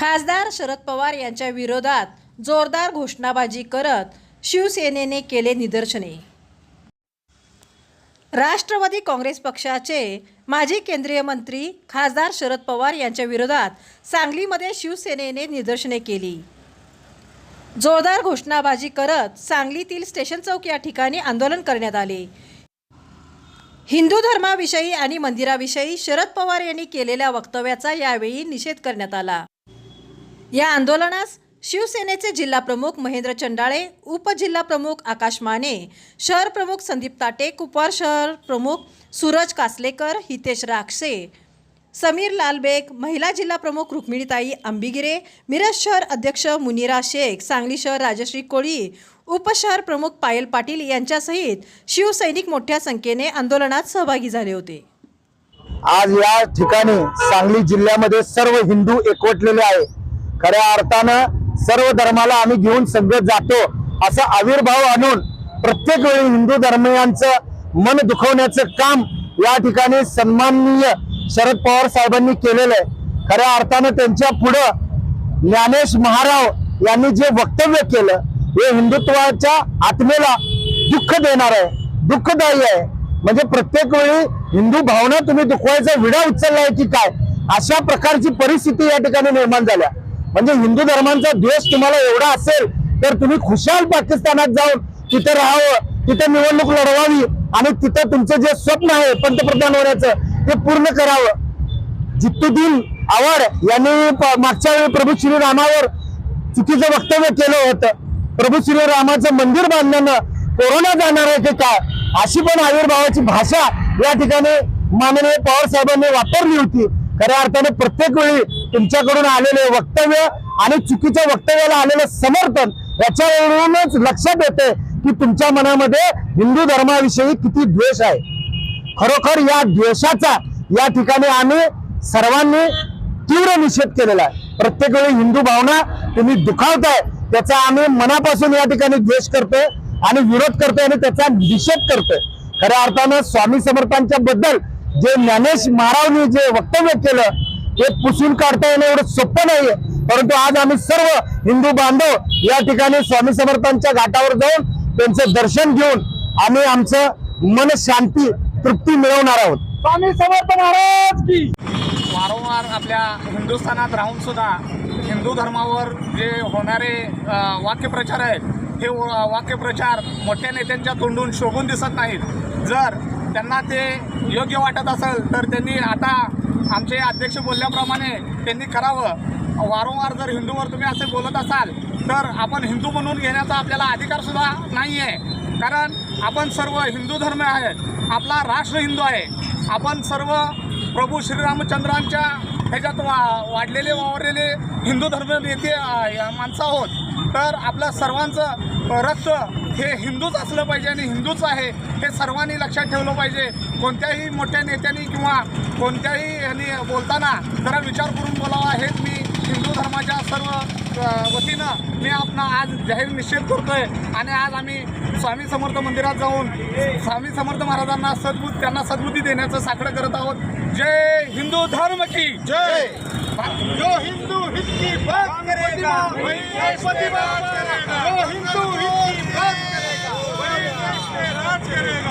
खासदार शरद पवार यांच्या विरोधात जोरदार घोषणाबाजी करत शिवसेनेने केले निदर्शने. राष्ट्रवादी काँग्रेस पक्षाचे माजी केंद्रीय मंत्री खासदार शरद पवार यांच्या विरोधात सांगलीमध्ये शिवसेनेने निदर्शने केली. जोरदार घोषणाबाजी करत सांगलीतील स्टेशन चौक या ठिकाणी आंदोलन करण्यात आले. हिंदू धर्माविषयी आणि मंदिराविषयी शरद पवार यांनी केलेल्या वक्तव्याचा यावेळी निषेध करण्यात आला. या आंदोलनास शिवसेनेचे जिल्हा प्रमुख महेंद्र चंडाळे उपजिल्हा प्रमुख आकाश माने शहर प्रमुख संदीप ताटे कुपवार शहर प्रमुख सूरज कासलेकर हितेश राक्षे समीर लालबेग महिला जिल्हा प्रमुख रुक्मिणीताई आंबिगिरे मिरज शहर अध्यक्ष मुनिरा शेख सांगली शहर राजश्री कोळी उपशहर प्रमुख पायल पाटील यांच्यासहित शिवसैनिक मोठ्या संख्येने आंदोलनात सहभागी झाले होते. आज या ठिकाणी सांगली जिल्ह्यामध्ये सर्व हिंदू एकवटलेले आहे खऱ्या अर्थानं सर्व धर्माला आम्ही घेऊन सगळं जातो असा आविर्भाव आणून प्रत्येक वेळी हिंदू धर्मियांचं मन दुखवण्याचं काम या ठिकाणी सन्माननीय शरद पवार साहेबांनी केलेलं आहे. खऱ्या अर्थानं त्यांच्या पुढं ज्ञानेश महाराव यांनी जे वक्तव्य केलं हे हिंदुत्वाच्या आत्मेला दुःख देणार आहे दुःखदायी आहे. म्हणजे प्रत्येक वेळी हिंदू भावना तुम्ही दुखवायचा विडा उचललाय की काय? अशा प्रकारची परिस्थिती या ठिकाणी निर्माण झाल्या. म्हणजे हिंदू धर्मांचा द्वेष तुम्हाला एवढा असेल तर तुम्ही खुशाल पाकिस्तानात जाऊन तिथे राहावं तिथे निवडणूक लढवावी आणि तिथं तुमचं जे स्वप्न आहे पंतप्रधान होण्याचं ते पूर्ण करावं. जित्तुद्दीन आव्हाड यांनी प- मागच्या वेळी प्रभू श्रीरामावर चुकीचं वक्तव्य केलं होतं. प्रभू श्रीरामाचं मंदिर बांधण्यानं कोरोना जाणार आहे की काय अशी पण आविर्भावाची भाषा या ठिकाणी माननीय पवार साहेबांनी वापरली होती. खऱ्या अर्थाने प्रत्येक वेळी तुमच्याकडून आलेले वक्तव्य आणि चुकीच्या वक्तव्याला आलेलं समर्थन याच्यावरूनच लक्षात येते की तुमच्या मनामध्ये हिंदू धर्माविषयी किती द्वेष आहे. खरोखर या द्वेषाचा या ठिकाणी आम्ही सर्वांनी तीव्र निषेध केलेला आहे. प्रत्येक वेळी हिंदू भावना तुम्ही दुखावताय त्याचा आम्ही मनापासून या ठिकाणी द्वेष करतोय आणि विरोध करतोय आणि त्याचा निषेध करतोय. खऱ्या अर्थानं स्वामी समर्थांच्या बद्दल जे ज्ञानेश महारावनी जे वक्तव्य केलं ते पुसून काढता येणं एवढं सोपं नाहीये. परंतु आज आम्ही सर्व हिंदू बांधव या ठिकाणी स्वामी समर्थांच्या घाटावर जाऊन त्यांचं दर्शन घेऊन आम्ही आमचं मन शांती तृप्ती मिळवणार आहोत. स्वामी समर्थ महाराज की. वारंवार आपल्या हिंदुस्थानात राहून सुद्धा हिंदू धर्मावर जे होणारे वाक्यप्रचार आहेत हे व- वाक्यप्रचार मोठ्या नेत्यांच्या तोंडून शोभून दिसत नाहीत. जर त्यांना ते योग्य वाटत असेल तर त्यांनी आता आमचे अध्यक्ष बोलल्याप्रमाणे त्यांनी करावं वारंवार जर हिंदूवर तुम्ही असे बोलत असाल तर आपण हिंदू म्हणून घेण्याचा आपल्याला अधिकारसुद्धा नाही आहे कारण आपण सर्व हिंदू धर्म आहेत आपला राष्ट्र हिंदू आहे. आपण सर्व प्रभू श्रीरामचंद्रांच्या ह्याच्यात वा वाढलेले वावरलेले हिंदू धर्म नेते माणसं आहोत. तर आपल्या सर्वांचं रक्त हे हिंदूच असलं पाहिजे आणि हिंदूच आहे हे सर्वांनी लक्षात ठेवलं पाहिजे. कोणत्याही मोठ्या नेत्यांनी किंवा कोणत्याही ह्यांनी बोलताना जरा विचार करून बोलावा. हेच मी हिंदू धर्माच्या सर्व वतीनं मी आपला आज जाहीर निषेध करतोय. आणि आज आम्ही स्वामी समर्थ मंदिरात जाऊन स्वामी समर्थ महाराजांना सद्बुद्ध त्यांना सद्बुद्धी देण्याचं साकडं करत आहोत. जय हिंदू धर्म की जय. जो हिंदू की बात करेगा वही बात करेगा। राज करेगा